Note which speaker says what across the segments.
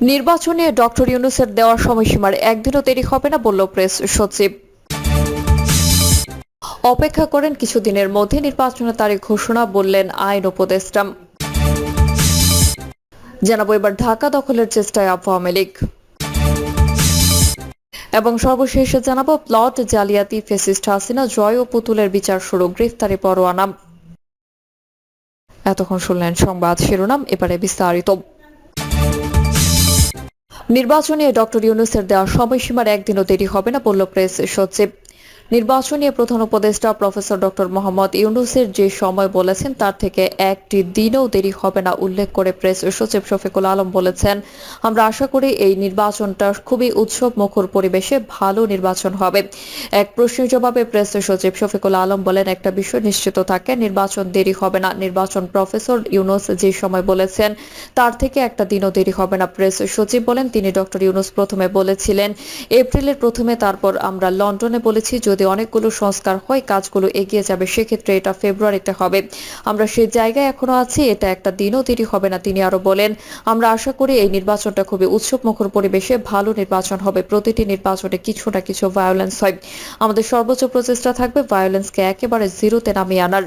Speaker 1: নির্বাচনে ডক্টর ইউনুসের দেওয়া সময়সীমার একদিনও দেরি হবে না বলল প্রেস সচিব। অপেক্ষা করেন কিছুদিনের মধ্যে নির্বাচনের তারিখ ঘোষণা বললেন আইন উপদেষ্টা। জানাব এবার ঢাকা দখলের চেষ্টায় আওয়ামী লীগ। এবং সর্বশেষে জানাব প্লট জালিয়াতি ফেসিস্ট হাসিনা, জয় ও পুতুলের বিচার শুরু, গ্রেফতারি পরোয়ানা। এতক্ষণ শুনলেন সংবাদ শিরোনাম, এবারে বিস্তারিত। নির্বাচনে ডক্টর ইউনুসের দেওয়া সময়সীমার একদিনও দেরি হবে না বলল প্রেস সচিব। নির্বাচনী প্রধান উপদেষ্টা প্রফেসর ডক্টর মোহাম্মদ ইউনুসের যে সময় বলেছেন, তার থেকে একটি দিনও দেরি হবে না, উল্লেখ করে প্রেস সচিব শফিকুল আলম বলেছেন। আমরা আশা করি এই নির্বাচনটা খুবই উৎসব মুখর পরিবেশে ভালো নির্বাচন হবে। এক প্রশ্নের জবাবে প্রেস সচিব শফিকুল আলম বলেন, একটা বিষয় নিশ্চিত থাকে, নির্বাচন দেরি হবে না। নির্বাচন প্রফেসর ইউনুস যে সময় বলেছেন, তার থেকে একটা দিনও দেরি হবে না। প্রেস সচিব বলেন, তিনি ডক্টর ইউনুস প্রথমে বলেছিলেন, এপ্রিলের প্রথমে, তারপর আমরা লন্ডনে বলেছি যদি অনেকগুলো সংস্কার হয়, কাজগুলো এগিয়ে যাবে, সেক্ষেত্রে এটা ফেব্রুয়ারিতে হবে। আমরা সেই জায়গায় এখনও আছি, এটা একটা দিনও দেরি হবে না, তিনি আরও বলেন। আমরা আশা করি এই নির্বাচনটা খুবই উৎসব মুখর পরিবেশে ভালো নির্বাচন হবে, প্রতিটি নির্বাচনে কিছু না কিছু ভায়োলেন্স হয়। আমাদের সর্বোচ্চ প্রচেষ্টা থাকবে ভায়োলেন্সকে একেবারে জিরোতে নামিয়ে আনার।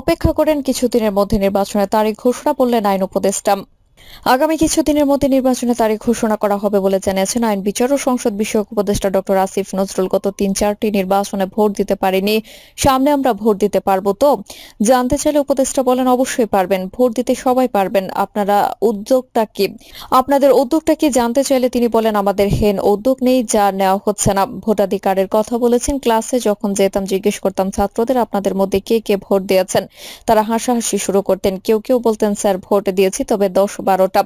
Speaker 1: অপেক্ষা করেন কিছুদিনের মধ্যে নির্বাচনের তারিখ, ঘোষণা বললেন আইন উপদেষ্টা। আগামী কিছুদিনের মধ্যে নির্বাচনের তারিখ ঘোষণা করা হবে বলে জানিয়েছেন আইন বিচার ও সংসদ বিষয়ক উপদেষ্টা ডক্টর আসিফ নজরুল। গত তিন চারটি নির্বাচনে ভোট দিতে পারিনি। সামনে আমরা ভোট দিতে পারব তো? জানতে চাইলে উপদেষ্টা বলেন, অবশ্যই পারবেন। ভোট দিতে সবাই পারবেন। আপনারা উদ্যোগটা কি? আপনাদের উদ্যোগটা কি জানতে চাইলে তিনি বলেন, আমাদের হেন উদ্যোগ নেই, যা নেওয়া হচ্ছে না। ভোটাধিকারের কথা বলেছেন। ক্লাসে যখন যেতাম, জিজ্ঞেস করতাম, ছাত্রদের আপনাদের মধ্যে কে কে ভোট দিয়েছেন? তারা হাসাহাসি শুরু করতেন। কেউ কেউ বলতেন, স্যার, ভোট দিয়েছি, তবে দশ বারোটা।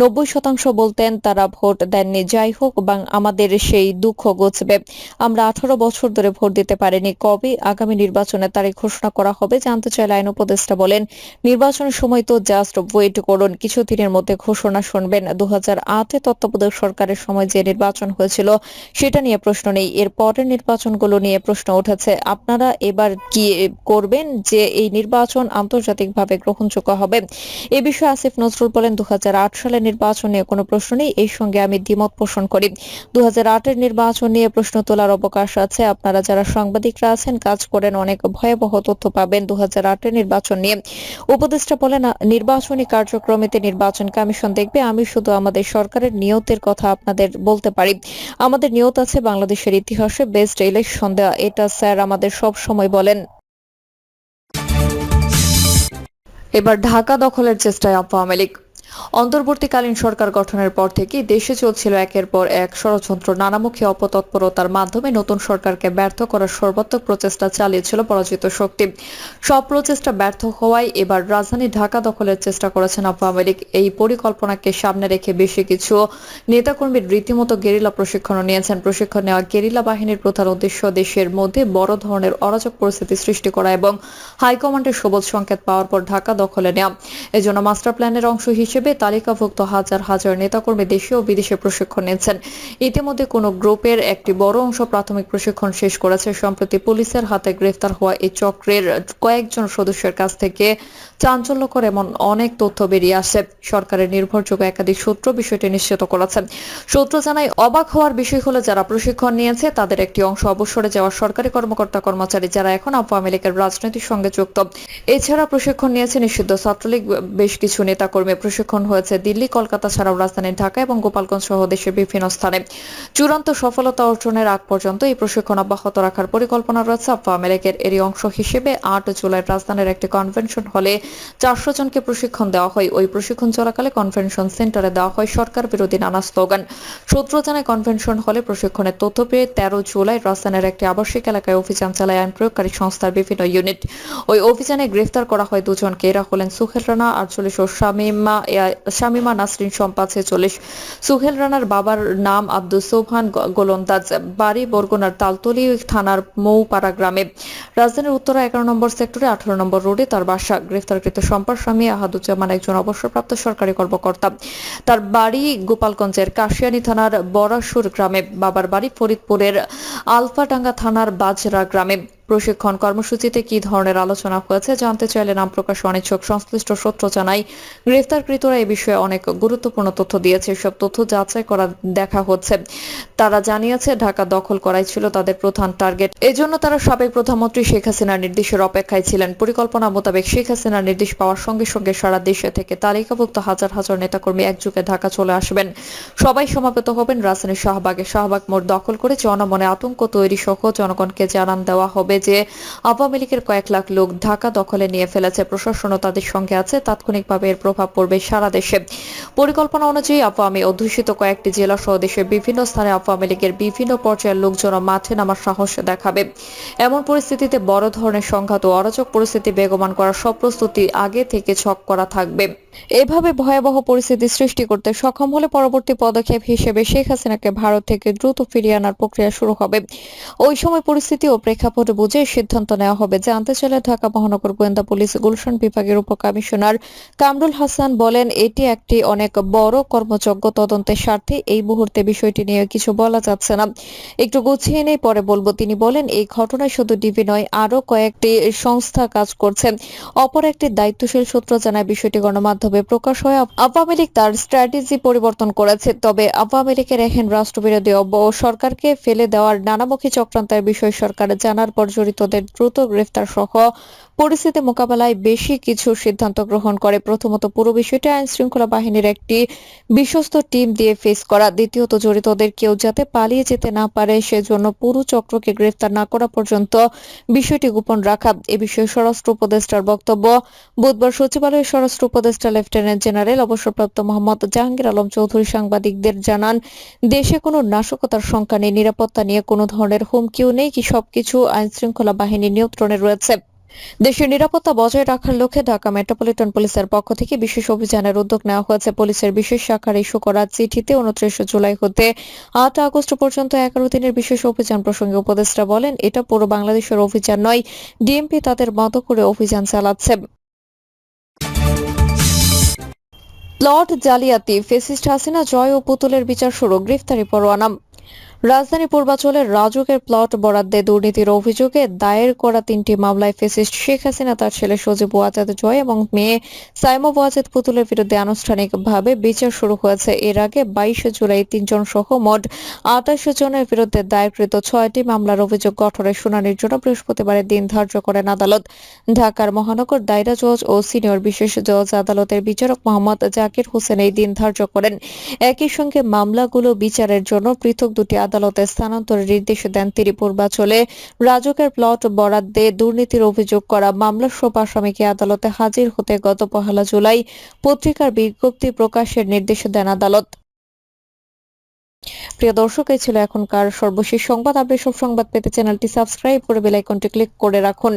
Speaker 1: নব্বই শতাংশ বলতেন তারা ভোট দেননি। যাই হোক, বা আমাদের সেই দুঃখ ঘুচবে আমরা আঠারো বছর ধরে ভোট দিতে পারিনি। কবে আগামী নির্বাচনের তারিখ ঘোষণা করা হবে জানতে চাইলে আইন উপদেষ্টা বলেন, নির্বাচনের সময় তো জাস্ট ওয়েট করুন, কিছুদিনের মধ্যে ঘোষণা শুনবেন। দু হাজার আটে তত্ত্বাবধায়ক সরকারের সময় যে নির্বাচন হয়েছিল, সেটা নিয়ে প্রশ্ন নেই। এর পরের নির্বাচনগুলো নিয়ে প্রশ্ন উঠেছে। আপনারা এবার কি করবেন যে এই নির্বাচন আন্তর্জাতিকভাবে গ্রহণযোগ্য হবে? এ বিষয়ে আসিফ নজরুল বলেন দু সালের নির্বাচন নিয়ে কোনো প্রশ্ন নেই। এই সঙ্গে আমি দ্বিমত পোষণ করি। দু এর নির্বাচন নিয়ে প্রশ্ন তোলার অবকাশ আছে। আপনারা যারা সাংবাদিকরা আছেন, কাজ করেন, অনেক ভয়াবহ তথ্য পাবেন দু এর নির্বাচন নিয়ে। উপদেষ্টা বলেন নির্বাচনী কার্যক্রমেতে নির্বাচন কমিশন দেখবে। আমি শুধু আমাদের সরকারের নিয়তের কথা আপনাদের বলতে পারি। আমাদের নিয়ত আছে বাংলাদেশের ইতিহাসে বেস্ট ইলেকশন দেওয়া। এটা স্যার আমাদের সব সময় বলেন। এবার ঢাকা দখলের চেষ্টায় আওয়ামী লীগ। অন্তর্বর্তীকালীন সরকার গঠনের পর থেকেই দেশে চলছিল একের পর এক ষড়যন্ত্র। নানামুখী অপতৎপরতার মাধ্যমে নতুন সরকারকে ব্যর্থ করার সর্বাত্মক প্রচেষ্টা চালিয়েছিল পরাজিত শক্তি। সব প্রচেষ্টা ব্যর্থ হওয়ায় এবার রাজধানী ঢাকা দখলের চেষ্টা করেছেন আওয়ামী লীগ। এই পরিকল্পনাকে সামনে রেখে বেশি কিছু নেতাকর্মীর রীতিমতো গেরিলা প্রশিক্ষণও নিয়েছেন। প্রশিক্ষণ নেওয়া গেরিলা বাহিনীর প্রধান উদ্দেশ্য দেশের মধ্যে বড় ধরনের অরাজক পরিস্থিতি সৃষ্টি করা এবং হাইকমান্ডের সবুজ সংকেত পাওয়ার পর ঢাকা দখলে নেওয়া। এজন্য মাস্টার প্ল্যানের অংশ হিসেবে তালিকাভুক্ত হাজার হাজার নেতাকর্মী দেশে ও বিদেশে প্রশিক্ষণ নিচ্ছেন ইতিমধ্যে কোনো গ্রুপের একটি বড় অংশ প্রাথমিক প্রশিক্ষণ শেষ করেছে। সম্প্রতি পুলিশের হাতে গ্রেফতার হওয়া এই চক্রের কয়েকজন সদস্যের কাছ থেকে চাঞ্চল্যকর এমন অনেক তথ্য বেরিয়ে আসে। সরকারের নির্ভরযোগ্য একাধিক সূত্র বিষয়টি নিশ্চিত করেছেন। সূত্র জানায়, অবাক হওয়ার বিষয় হলো, যারা প্রশিক্ষণ নিয়েছে, তাদের একটি অংশ অবসরে যাওয়া সরকারি কর্মকর্তা কর্মচারী যারা এখন আওয়ামী লীগের রাজনীতির সঙ্গে যুক্ত। এছাড়া প্রশিক্ষণ নিয়েছে নিষিদ্ধ ছাত্রলীগ, বেশ কিছু নেতাকর্মী। প্রশিক্ষণ হয়েছে দিল্লি, কলকাতা ছাড়াও রাজধানী ঢাকা এবং গোপালগঞ্জ সহ দেশের বিভিন্ন স্থানে। চূড়ান্ত সফলতা অর্জনের আগ পর্যন্ত এই প্রশিক্ষণ অব্যাহত রাখার পরিকল্পনা রয়েছে আওয়ামী লীগের এরই অংশ হিসেবে। আট জুলাই রাজধানীর একটি কনভেনশন হলে চারশো জনকে প্রশিক্ষণ দেওয়া হয়। ওই প্রশিক্ষণ চলাকালে কনভেনশন সেন্টারে দেওয়া হয় সরকার বিরোধী নানা স্লোগান। সূত্র জানায়, কনভেনশন হলে প্রশিক্ষণের তথ্য পেয়ে তেরো জুলাই রাজধানীর একটি আবাসিক এলাকায় অভিযান চালায় আইন প্রয়োগকারী সংস্থার বিভিন্ন ইউনিট। ওই অভিযানে গ্রেফতার করা হয় দুজনকে। এরা হলেন সুহেল রানা আটচল্লিশ ও শামিমা শামিমা নাসরিন সম্পা ছেচল্লিশ, সুহেল রানার বাবার নাম আব্দুল সোবহান গ- গোলন্দাজ বাড়ি বরগুনার তালতলি থানার মৌপাড়া গ্রামে। রাজধানীর উত্তরা এগারো নম্বর সেক্টরে আঠারো নম্বর রোডে তার বাসা। গ্রেফতারকৃত সম্পার স্বামী আহাদুজ্জামান একজন অবসরপ্রাপ্ত সরকারি কর্মকর্তা। তার বাড়ি গোপালগঞ্জের কাশিয়ানী থানার বরাসুর গ্রামে। বাবার বাড়ি ফরিদপুরের আলফাডাঙ্গা থানার বাজরা গ্রামে। প্রশিক্ষণ কর্মসূচিতে কি ধরনের আলোচনা হয়েছে জানতে চাইলে নাম প্রকাশ অনিচ্ছুক। সংশ্লিষ্ট সূত্র জানায়, গ্রেফতারকৃতরা এই বিষয়ে অনেক গুরুত্বপূর্ণ তথ্য দিয়েছে। সব তথ্য যাচাই করা দেখা হচ্ছে। তারা জানিয়েছে, ঢাকা দখল করাই ছিল তাদের প্রধান টার্গেট। এজন্য তারা সাবেক প্রধানমন্ত্রী শেখ হাসিনার নির্দেশের অপেক্ষায় ছিলেন। পরিকল্পনা মোতাবেক শেখ হাসিনার নির্দেশ পাওয়ার সঙ্গে সঙ্গে সারা দেশে থেকে তালিকাভুক্ত হাজার হাজার নেতাকর্মী একযুগে ঢাকা চলে আসবেন। সবাই সমাবেত হবেন রাজধানীর শাহবাগে। শাহবাগ মোড় দখল করে জনমনে আতঙ্ক তৈরি সহ জনগণকে জানান দেওয়া হবে। যে আওয়ামী লীগের কয়েক লাখ লোক ঢাকা দখলে নিয়ে ফেলেছে, প্রশাসনও তাদের সঙ্গে আছে, তাৎক্ষণিকভাবে এর প্রভাব পড়বে সারা দেশে। পরিকল্পনা অনুযায়ী আওয়ামী অধ্যুষিত কয়েকটি জেলা সহ দেশের বিভিন্ন স্থানে আওয়ামী লীগের বিভিন্ন পর্যায়ের লোকজন মাঠে নামার সাহস দেখাবে। এমন পরিস্থিতিতে বড় ধরনের সংঘাত ও অরাজক পরিস্থিতি বেগমান করার সব প্রস্তুতি আগে থেকে ছক করা থাকবে। এভাবে ভয়াবহ পরিস্থিতি সৃষ্টি করতে সক্ষম হলে পরবর্তী পদক্ষেপ হিসেবে শেখ হাসিনাকে ভারত থেকে দ্রুত ফিরিয়ে আনার প্রক্রিয়া শুরু হবে। ওই সময় পরিস্থিতি ও প্রেক্ষাপট বুঝে সিদ্ধান্ত নেওয়া হবে। জানতে চাইলে ঢাকা মহানগর গোয়েন্দা পুলিশ গুলশান বিভাগের উপকমিশনার কামরুল হাসান বলেন, এটি একটি অনেক বড় কর্মযজ্ঞ, তদন্তের স্বার্থে এই মুহূর্তে বিষয়টি নিয়ে কিছু বলা যাচ্ছে না। একটু গুছিয়ে নেই, পরে বলব। তিনি বলেন, এই ঘটনায় শুধু ডিবি নয় আরও কয়েকটি সংস্থা কাজ করছে। অপর একটি দায়িত্বশীল সূত্র জানায়, বিষয়টি গণমাধ্যমে প্রকাশ হয়। আওয়ামী লীগ তার স্ট্র্যাটেজি পরিবর্তন করেছে, তবে আওয়ামী লীগের এখন রাষ্ট্রবিরোধী সরকারকে ফেলে দেওয়ার নানামুখী চক্রান্তের বিষয় সরকার জানার পর জড়িতদের দ্রুত গ্রেফতার সহ পরিস্থিতি মোকাবেলায় বেশি কিছু সিদ্ধান্ত গ্রহণ করে। প্রথমত পুরো বিষয়টি আইন শৃঙ্খলা বাহিনীর একটি বিশ্বস্ত টিম দিয়ে ফেস করা। দ্বিতীয়ত জড়িতদের কেউ যাতে পালিয়ে যেতে না পারে, সেজন্য পুরো চক্রকে গ্রেফতার না করা পর্যন্ত বিষয়টি গোপন রাখা। এ বিষয়ে স্বরাষ্ট্র উপদেষ্টার বক্তব্য, বুধবার সচিবালয়ের স্বরাষ্ট্র উপদেষ্টা লেফটেন্যান্ট জেনারেল অবসরপ্রাপ্ত মোহাম্মদ জাহাঙ্গীর আলম চৌধুরী সাংবাদিকদের জানান, দেশে কোনো নাশকতার সংখ্যা নেই, নিরাপত্তা নিয়ে কোনো ধরনের হুমকিও নেই কি সবকিছু আইন শৃঙ্খলা বাহিনীর নিয়ন্ত্রণে রয়েছে। দেশের নিরাপত্তা বজায় রাখার লক্ষ্যে ঢাকা মেট্রোপলিটন পুলিশের পক্ষ থেকে বিশেষ অভিযানের উদ্যোগ নেওয়া হয়েছে। পুলিশের বিশেষ শাখার ইস্যু করা চিঠিতে উনত্রিশ জুলাই হতে আট আগস্ট পর্যন্ত এগারো দিনের বিশেষ অভিযান প্রসঙ্গে উপদেষ্টা বলেন, এটা পুরো বাংলাদেশের অভিযান নয়, ডিএমপি তাদের মতো করে অভিযান চালাচ্ছে। প্লট জালিয়াতি, ফেসিস্ট হাসিনা জয় ও পুতুলের বিচার শুরু, গ্রেফতারি পরোয়ানা। রাজধানী পূর্বাঞ্চলের রাজুকের প্লট বরাদ্দে দুর্নীতির অভিযোগে দায়ের করা তিনটি মামলায় ফেসিস্ট শেখ হাসিনা, তার ছেলে সজীব ওয়াজেদ জয় এবং মেয়ে সাইমা ওয়াজেদ পুতুলের বিরুদ্ধে আনুষ্ঠানিকভাবে বিচার শুরু হয়েছে। এর আগে বাইশে জুলাই তিনজন সহ মোট আঠাশ জনের বিরুদ্ধে দায়েরকৃত ছয়টি মামলার অভিযোগ গঠনের শুনানির জন্য বৃহস্পতিবারের দিন ধার্য করেন আদালত। ঢাকার মহানগর দায়রা জজ ও সিনিয়র বিশেষ জজ আদালতের বিচারক মোহাম্মদ জাকির হোসেন এই দিন ধার্য করেন। একই সঙ্গে মামলাগুলো বিচারের জন্য পৃথক দুটি আদালতে স্থানান্তরের নির্দেশ দেন তিনি পূর্বাচলে রাজকের প্লট বরাদ্দে দুর্নীতির অভিযোগ করা মামলার সব আসামিকে আদালতে হাজির হতে গত পহেলা জুলাই পত্রিকার বিজ্ঞপ্তি প্রকাশের নির্দেশ দেন আদালত। প্রিয় দর্শক, এই ছিল এখনকার সর্বশেষ সংবাদ। আপনি সব সংবাদ পেতে চ্যানেলটি সাবস্ক্রাইব করে বেল আইকনটি ক্লিক করে রাখুন।